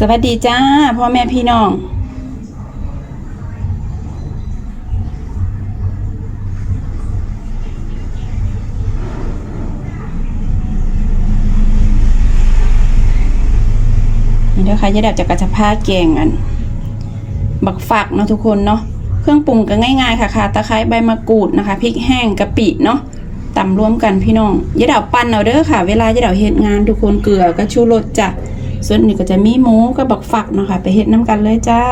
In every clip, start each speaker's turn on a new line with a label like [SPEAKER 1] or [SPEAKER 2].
[SPEAKER 1] สวัสดีจ้าพ่อแม่พี่น้อง นี่เด้อค่ะยายดับจากกระชพาแกงอัน บักฝักเนาะทุกคนเนาะเครื่องปรุงก็ง่ายๆค่ะค่ะตะไคร้ใบมะกรูดนะคะพริกแห้งกะปิเนาะตำรวมกันพี่น้องยายดับปั้นเอาเด้อค่ะ เวลายายดับเฮ็ดงานทุกคนเกลือก็ชูรสจ้ะ ส่วนนี้ก็จะมีหมูกับบักฝักเนาะค่ะไปเฮ็ดน้ำกันเลยจ้า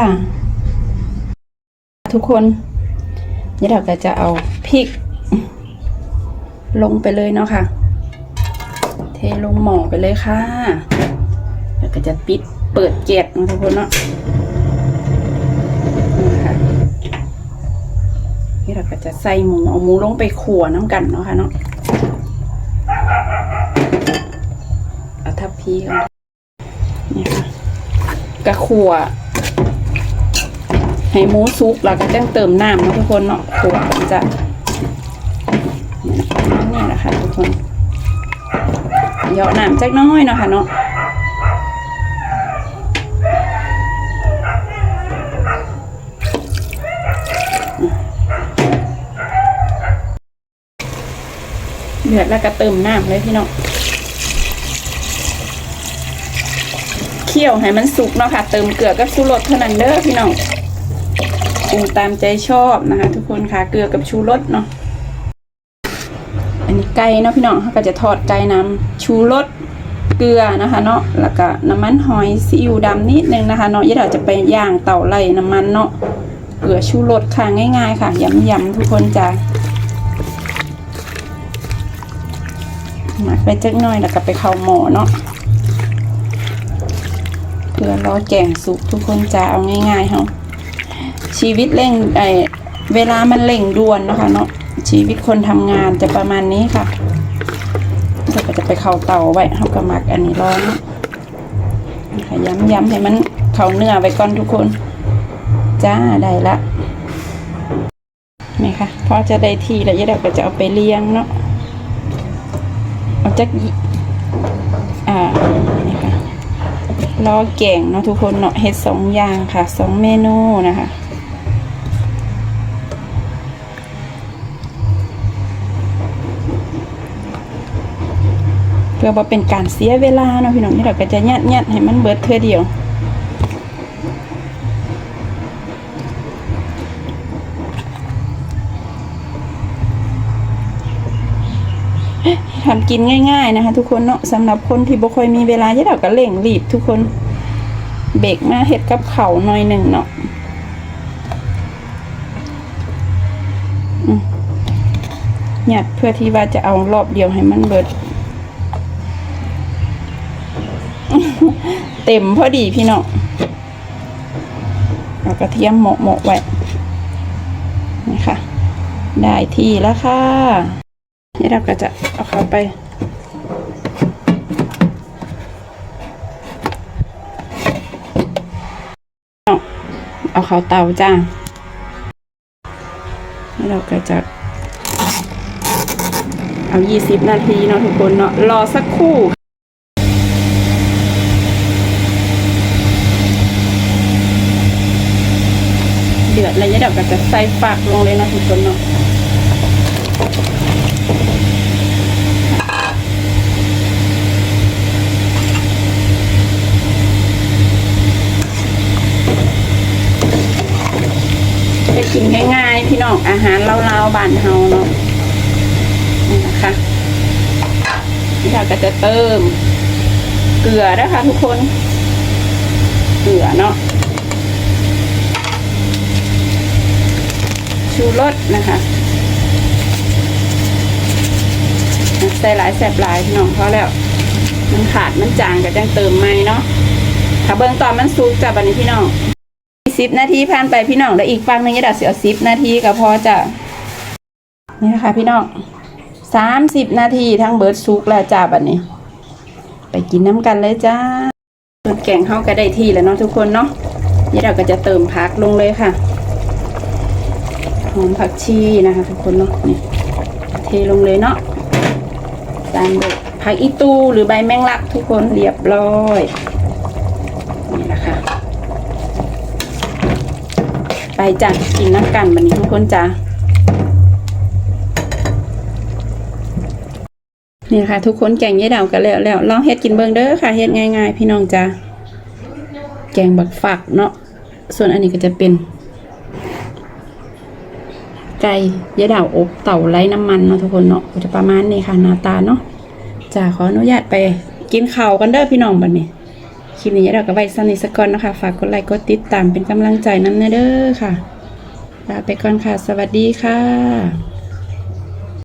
[SPEAKER 1] ทุกคนยายดับก็จะเอาพริก ลงไปเลยเนาะค่ะ เทลงหม้อไปเลยค่ะแล้วก็จะปิดเปิดแก๊สเนะทุกคนเนาะนี่เราก็จะใส่หมูเอาหมูลงไปขั่วน้ำกันเนาะค่ะเนาะเอาทับพีกันนี่ค่ะ กระขั่วให้หมูสุกแล้วก็จ้งเติมน้ำนะทุกคนเนาะขั่วมันจะนี่แหละค่ะทุกคนเหยาะน้ำจักน้อยเนาะค่ะเนาะเดือดแล้วก็เติมน้ำเลยพี่น้องเคี่ยวให้มันสุกเนาะค่ะ เติมเกลือกับชูรสเท่านั้นเด้อพี่น้องปรุงตามใจชอบนะคะ ทุกคนค่ะเกลือกับชูรสเนาะอันนี้ไก่เนาะพี่น้องเขาก็จะทอดไก่น้ำชูรสเกลือนะคะเนาะแล้วก็น้ำมันหอยซีอิ๊วดำนิดนึงนะคะเนาะยี่เราจะไปย่างเต่าไร่น้ำมันเนาะเกลือชูรสค่ะง่าย ๆ ค่ะยำๆทุกคนจ้าหมักไปจักหน่อยแล้วก็ไปเข้าหม้อเนาะ เพื่อรอแกงสุกทุกคนจะเอาง่ายๆเฮาชีวิตเร่งไอเวลามันเร่งด่วนนะคะเนาะชีวิตคนทำงานจะประมาณนี้ค่ะเราก็จะไปเข้าเตาไว้เฮาก็หมักอันนี้ร้อนะค่ะย้ำๆให้มันเข้าเนื้อไว้ก่อนทุกคน จ้าได้ละนี่ค่ะพอจะได้ทีแล้วยายเดาก็จะเอาไปเลี้ยงเนาะเอาจากอ่านี่ค่ะ รอแก่งเนาะทุกคนเนาะเฮ็ดสองอย่างค่ะสองเมนูนะคะเพื่อบ่เป็นการเสียเวลาเนาะพี่น้องนี่เราก็จะยัดยัดๆให้มันเบิดเทื่อเดียว ทำกินง่ายๆนะคะ ทุกคนเนาะสำหรับคนที่บ่ค่อยมีเวลาที่เราก็เร่งรีบทุกคนเบรกมาเห็ดกับเขาหน่อยหนึ่งเนาะหยัดเพื่อที่ว่าจะเอารอบเดียวให้มันเบิด เต็มพอดีพี่เนาะเอากระเทียมโหมกไว้นี่ค่ะได้ที่แล้วค่ะ นี่เราก็จะเอาเขาไปเอาเขาเตาจ้านี่เราก็จะเอายี่สิบนาทีเนาะทุกคนเนาะรอสักครู่เดือดแล้วเนี่ยเดี๋ยวก็จะใส่ฝักลงเลยนะทุกคนเนาะ กินง่ายๆพี่น้องอาหารเล่าๆบ้านเฮาเนาะนี่นะคะนี่เราก็จะเติม เกลือนะคะทุกคน เกลือเนาะชูรสนะคะใส่หลายแสบหลายพี่น้องเพราะแล้ว มันขาดมันจางก็จังเติมใหม่เนาะถ้าเบิ่งตอนมันสุกจับอันนี้พี่น้อง สิบนาทีผ่านไปพี่น้องแล้วอีกฟังหนึ่งจะดัดเสียสิบนาทีก็พอจะนี่นะคะพี่น้องสามสิบนาทีทั้งเบิร์ดซุกแล้วจ้าบัดนี้ ไปกินน้ำกันเลยจ้าส่วนแกงเข้าก็ได้ที่แล้วเนาะทุกคนเนาะนี่เราก็จะเติมผักลงเลยค่ะหอมผักชีนะคะ ทุกคนเนาะนี่เทลงเลยเนาะตามด้วยผักอีตูหรือใบแมงลักทุกคนเรียบร้อยนี่แหละละค่ะ ไปจ้ะกินน้ำกันบันนี้ทุกคนจ้ะนี่ค่ะ ทุกคนแกงยายดาวกันแล้วแล้วลองเฮ็ดกินเบิ่งเด้อค่ะเฮ็ดง่าย ๆ พี่น้องจ้ะแกงบักฝักเนาะส่วนอันนี้ก็จะเป็น ไก่ยายดาวอบเต่าไร้น้ำมันเนาะทุกคนเนาะก็จะประมาณนี้ค่ะหน้าตาเนาะจ้าขออนุญาตไปกินข้าวกันเด้อพี่น้องบัดนี้ คลิปนี้เราก็ไว้สนิทสกอนนะคะ ฝากกดไลค์กดติดตามเป็นกำลังใจน้ำเนเด้อค่ะลาไปก่อนค่ะ สวัสดีค่ะ